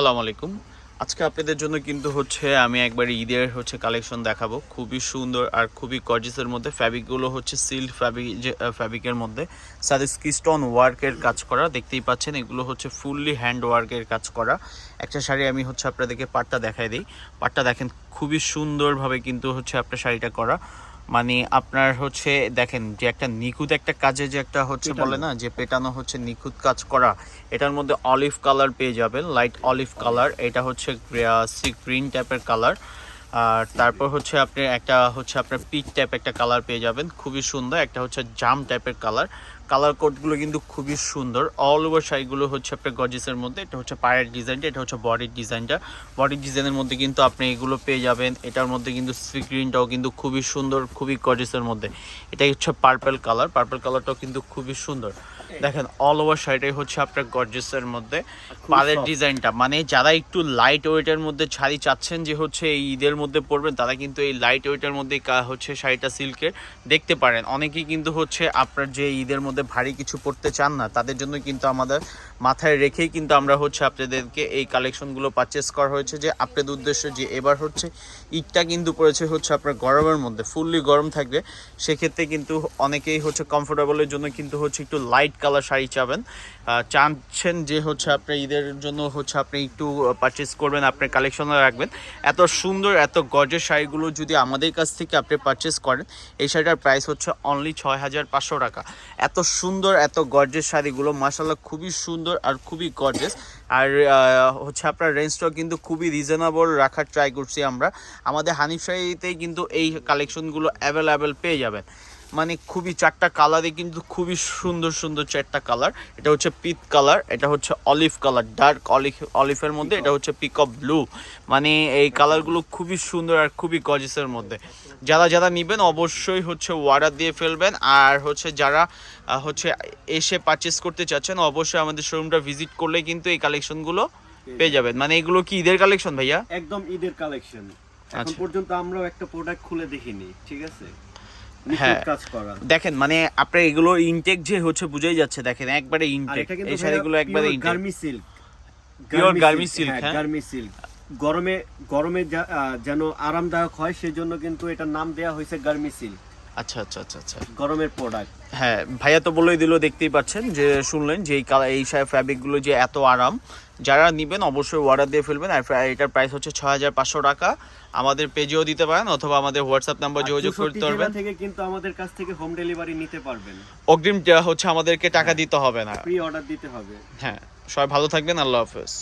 আসসালামু আলাইকুম। আজকে আপনাদের জন্য কিন্তু হচ্ছে আমি একবার ঈদের হচ্ছে কালেকশন দেখাবো। খুবই সুন্দর আর খুবই গর্জিসের মধ্যে ফ্যাব্রিকগুলো হচ্ছে সিল্ক ফ্যাব্রিক ফ্যাব্রিকের মধ্যে। সাথে স্কিস্টন ওয়ার্কের কাজ করা, দেখতেই পাচ্ছেন, এগুলো হচ্ছে ফুললি হ্যান্ড ওয়ার্কের কাজ করা। একটা শাড়ি আমি হচ্ছে আপনাদেরকে পাটটা দেখাই দিই। পাটটা দেখেন, খুবই সুন্দরভাবে কিন্তু হচ্ছে আপনার শাড়িটা করা। মানে আপনার হচ্ছে দেখেন যে একটা নিখুঁত একটা কাজে যে একটা হচ্ছে বলে না যে পেটানো হচ্ছে নিখুঁত কাজ করা এটার মধ্যে অলিভ কালার পেয়ে যাবেন লাইট অলিভ কালার এটা হচ্ছে সি গ্রিন টাইপের কালার আর তারপর হচ্ছে আপনি একটা হচ্ছে আপনার পিক টাইপ একটা কালার পেয়ে যাবেন খুবই সুন্দর একটা হচ্ছে জাম টাইপের কালার কালার কোডগুলো কিন্তু খুবই সুন্দর। অল ওভার শাড়িগুলো হচ্ছে আপনার গজিসের মধ্যে। এটা হচ্ছে পায়ের ডিজাইনটা এটা হচ্ছে বডির ডিজাইনটা বডির ডিজাইনের মধ্যে কিন্তু আপনি এগুলো পেয়ে যাবেন। এটার মধ্যে কিন্তু স্ক্রিনটাও কিন্তু খুবই সুন্দর খুবই গজিসের মধ্যে। এটা হচ্ছে পার্পেল কালার পার্পল কালারটাও কিন্তু খুবই সুন্দর। দেখেন অল ওভার শাড়িটাই হচ্ছে আপনার গর্জেসের মধ্যে। পালের ডিজাইনটা মানে যারা একটু লাইট ওয়েটের মধ্যে শাড়ি চাচ্ছেন যে হচ্ছে এই ঈদের মধ্যে পরবেন তারা কিন্তু এই লাইট ওয়েটের মধ্যে কা- হচ্ছে শাড়িটা সিল্কের দেখতে পারেন। অনেকেই কিন্তু হচ্ছে আপনার যে ঈদের মধ্যে ভারী কিছু পরতে চান না, তাদের জন্য কিন্তু আমাদের মাথায় রেখেই কিন্তু আমরা হচ্ছে আপনাদেরকে এই কালেকশনগুলো পারচেস করা হয়েছে। যে আপনাদের উদ্দেশ্য যে এবার হচ্ছে ঈদটা কিন্তু পড়েছে হচ্ছে আপনার গরমের মধ্যে, ফুললি গরম থাকবে। সেক্ষেত্রে কিন্তু অনেকেই হচ্ছে কমফোর্টেবলের জন্য কিন্তু হচ্ছে একটু লাইট কালার শাড়ি চাবেন। চাচ্ছেন যে হচ্ছে আপনার ঈদের জন্য হচ্ছে আপনি একটু পারচেস করবেন, আপনার কালেকশনে রাখবেন। এত সুন্দর, এত গর্জের শাড়িগুলো যদি আমাদের কাছ থেকে আপনি পারচেস করেন, এই শাড়িটার প্রাইস হচ্ছে অনলি ছয় হাজার পাঁচশো টাকা। এত সুন্দর এত গর্জেস শাড়িগুলো। মাসাল্লাহ খুবই সুন্দর আর খুবই গর্জেস আর হচ্ছে আপনার রেঞ্জটাও কিন্তু খুবই রিজনেবল রাখার ট্রাই করছি আমরা। আমাদের হানিফ শাড়িতেই কিন্তু এই কালেকশনগুলো অ্যাভেলেবেল পেয়ে যাবেন। মানে খুবই চারটা কালারে কিন্তু খুবই সুন্দর সুন্দর চারটা কালার এটা হচ্ছে পিত কালার এটা হচ্ছে অলিভ কালার ডার্ক অলিভ অলিভের মধ্যে এটা হচ্ছে পিক অফ ব্লু মানে এই কালারগুলো খুবই সুন্দর আর খুবই গজেসের মধ্যে। যারা যারা নেবেন অবশ্যই হচ্ছে অর্ডার দিয়ে ফেলবেন। আর হচ্ছে যারা হচ্ছে এসে পারচেস করতে চাচ্ছেন অবশ্যই আমাদের শোরুমটা ভিজিট করলে কিন্তু এই কালেকশনগুলো পেয়ে যাবেন। মানে এগুলো কি ঈদের কালেকশন ভাইয়া? একদম ঈদের কালেকশন এখন আচ্ছা। পর্যন্ত আমরাও একটা প্রোডাক্ট খুলে দেখিনি ঠিক আছে? হ্যাঁ। দেখেন মানে আপনার এগুলো ইনটেক যে হচ্ছে বুঝাই যাচ্ছে। দেখেন একবারে ইনটেক এই শাড়িগুলো একবারে ইনটেক গার্মি সিল্ক পিওর গার্মি সিল্ক হ্যাঁ? গার্মি সিল্ক গরমে গরমে যেন আরামদায়ক হয় সেজন্য কিন্তু এটার নাম দেয়া হয়েছে গার্মি সিল্ক আচ্ছা আচ্ছা আচ্ছা আচ্ছা। গরমের প্রোডাক্ট হ্যাঁ ভাইয়া তো বলেই দিল দেখতেই পাচ্ছেন যে শুনলেন যে এই কালার এই ফ্যাব্রিকগুলো যে এত আরাম যারা নেবেন অবশ্যই অর্ডার দিয়ে ফেলবেন। আর এটার প্রাইস হচ্ছে ছয় হাজার পাঁচশো টাকা। আমাদের পেজেও দিতে পারেন অথবা আমাদের হোয়াটসঅ্যাপ নাম্বার যোগাযোগ করতে পারবেন। থেকে কিন্তু আমাদের কাছ থেকে হোম ডেলিভারি নিতে পারবেন। অগ্রিম হচ্ছে আমাদেরকে টাকা দিতে হবে না। ফ্রি অর্ডার দিতে হবে। হ্যাঁ সবাই ভালো থাকবেন আল্লাহ হাফেজ।